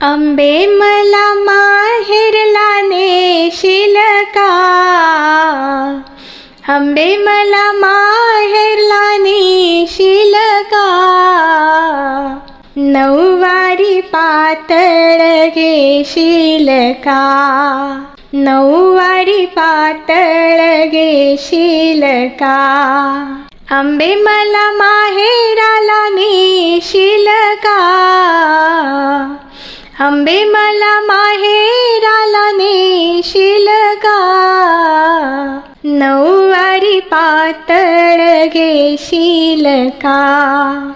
अंबे मला माहेरला नेशील का? अंबे मला माहेरला नेशील का? नऊवारी पातळ घेशील का? नऊवारी पातळ घेशील का? अंबे मला माहेराला नेशील का? अंबे मला माहेराला नेशील का? नऊवारी पातळ घेशील का?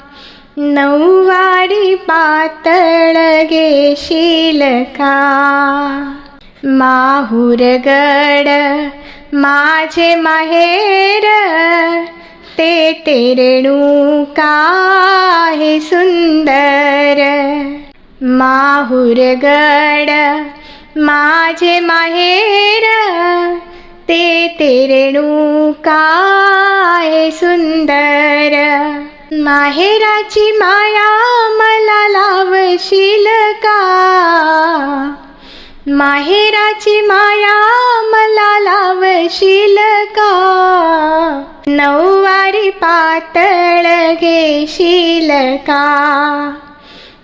नऊवारी पातळ घेशील का? माहुरगड माझे माहेर ते तेरेणू हे सुंदर. माहुरगड माझे माहेर ते तेरेणू काय सुंदर. माहेराची माया मला लावशील का? माहेराची माया मला लावशील का? नऊवारी पातळ घेशील का?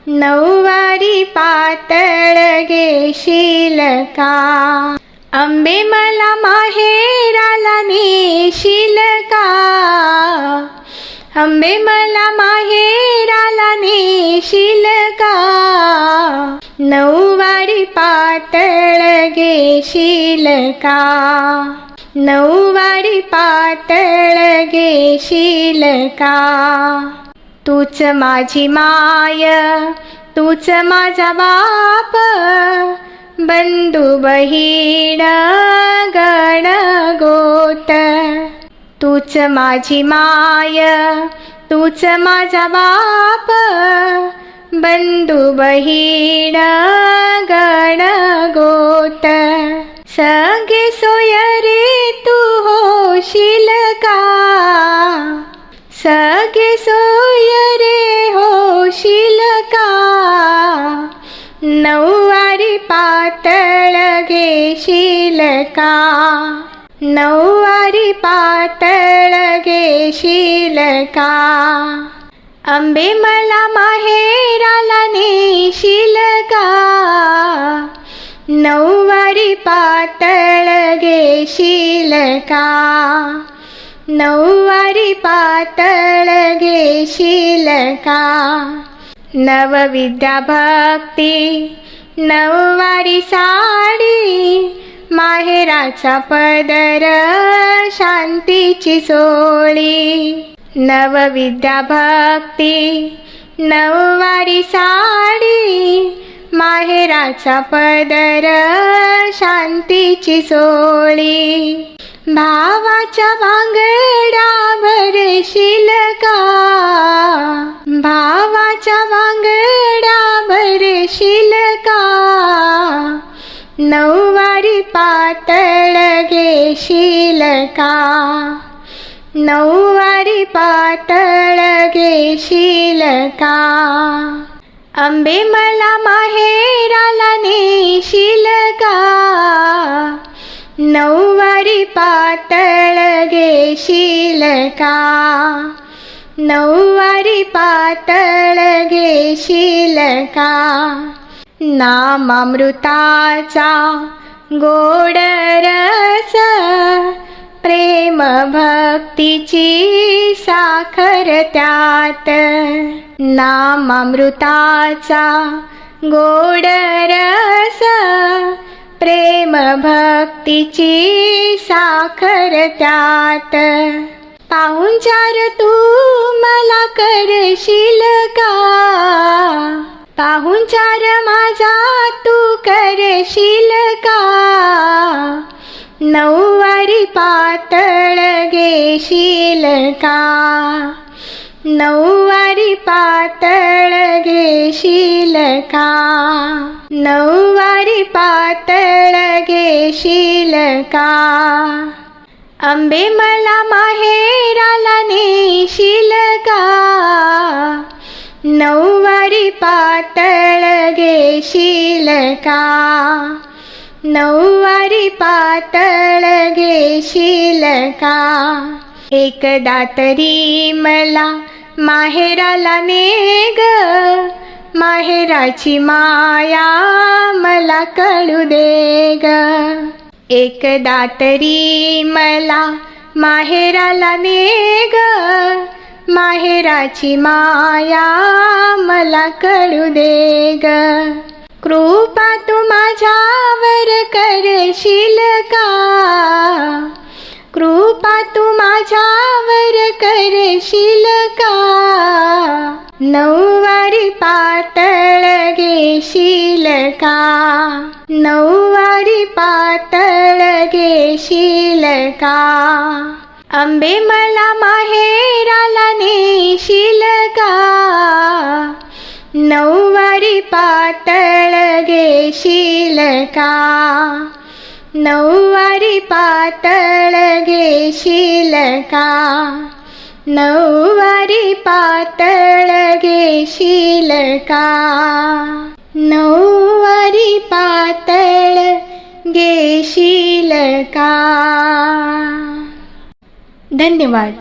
नऊवारी पातळ घेशील का? अंबे मला माहेराला नेशील का? अंबे मला माहेराला नेशील का? नऊवारी पातळ घेशील का? नऊवारी पातळ घेशील का? तूच माझी माय तूच माझा बाप बंधू बहीण गण गोत. तूच माझी माय तूच माझा बाप बंधू बहीण गण गोत. सगळे सोयरे तू होशील का? सगळे सो रे होशील का नऊवारी पातळ घेशील का नऊवारी पातळ घेशील का आंबे मला माहेराला नेशील का नऊवारी पातळ घेशील का नऊवारी पातळ घेशील का? नवविद्या भक्ती नऊवारी साडी माहेराचा पदर शांतीची सोळी. नवविद्या भक्ती नऊवारी साडी माहेराचा पदर शांतीची सोळी. भावाच्या बांगड्या भरशील का भावाच्या बांगड्या भरशील का नऊवारी पातळ घेशील का नऊवारी पातळ घेशील का अंबे मला माहेराला नेशील का? नऊवारी पातळ घेशील का नऊवारी पातळ घेशील का नामामृताचा गोड रस प्रेम भक्तीची साखर त्यात. नामामृताचा गोड रस प्रेम भक्तीची साखर त्यात. पाहुणचार तू मला करशील का? पाहुणचार माझा तू करशील का? नऊवारी पातळ घेशील का? नऊवारी पातळ घेशील का नऊवारी पातळ घेशील का आंबे मला माहेराला नेशील का नऊवारी पातळ घेशील का नऊवारी पातळ घेशील का एकदा तरी मला माहेराला ने ग माहेराची माया मला कळू दे ग एकदा तरी मला माहेराला ने ग माहेराची माया मला कळू दे ग कृपा तू माझ्यावर करशील का? कृपा तू माझ्या करशील का? नऊवारी पातळ घेशील का? नऊवारी पातळ घेशील का? आंबे मला माहेराला नेशील का? नऊवारी पातळ घेशील का? नऊवारी पातळ घेशील का? नऊवारी पातळ घेशील का नऊवारी पातळ घेशील का धन्यवाद.